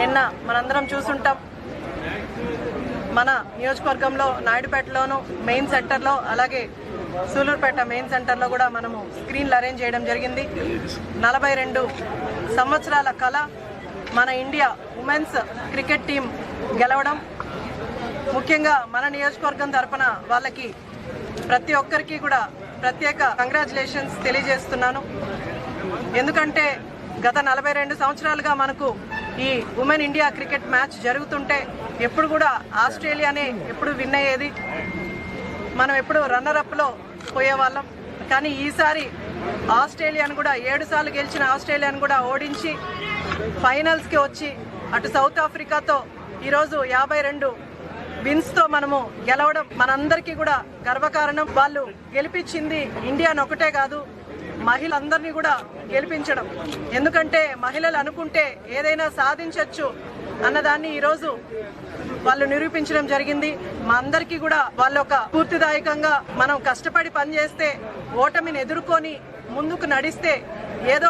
నిన్న మనందరం చూసుంటాం. మన నియోజకవర్గంలో నాయుడుపేటలోను మెయిన్ సెంటర్లో అలాగే సూలూరుపేట మెయిన్ సెంటర్లో కూడా మనము స్క్రీన్లు అరేంజ్ చేయడం జరిగింది. నలభై రెండు సంవత్సరాల కళ మన ఇండియా ఉమెన్స్ క్రికెట్ టీం గెలవడం. ముఖ్యంగా మన నియోజకవర్గం తరఫున వాళ్ళకి ప్రతి ఒక్కరికి కూడా ప్రత్యేక కంగ్రాచులేషన్స్ తెలియజేస్తున్నాను. ఎందుకంటే గత నలభై రెండు సంవత్సరాలుగా మనకు ఈ ఉమెన్ ఇండియా క్రికెట్ మ్యాచ్ జరుగుతుంటే ఎప్పుడు కూడా ఆస్ట్రేలియానే ఎప్పుడు విన్ అయ్యేది. మనం ఎప్పుడు రన్నరప్లో పోయేవాళ్ళం. కానీ ఈసారి ఆస్ట్రేలియాను కూడా ఏడు సార్లు గెలిచిన ఆస్ట్రేలియాను కూడా ఓడించి ఫైనల్స్కి వచ్చి అటు సౌత్ ఆఫ్రికాతో ఈరోజు యాభై రెండు విన్స్తో మనము గెలవడం మనందరికీ కూడా గర్వకారణం. వాళ్ళు గెలిపించింది ఇండియాను ఒకటే కాదు మహిళలందరినీ కూడా గెలిపించడం. ఎందుకంటే మహిళలు అనుకుంటే ఏదైనా సాధించవచ్చు అన్నదాన్ని ఈరోజు వాళ్ళు నిరూపించడం జరిగింది. మా అందరికీ కూడా వాళ్ళ ఒక పూర్తిదాయకంగా మనం కష్టపడి పనిచేస్తే ఓటమిని ఎదుర్కొని ముందుకు నడిస్తే ఏదో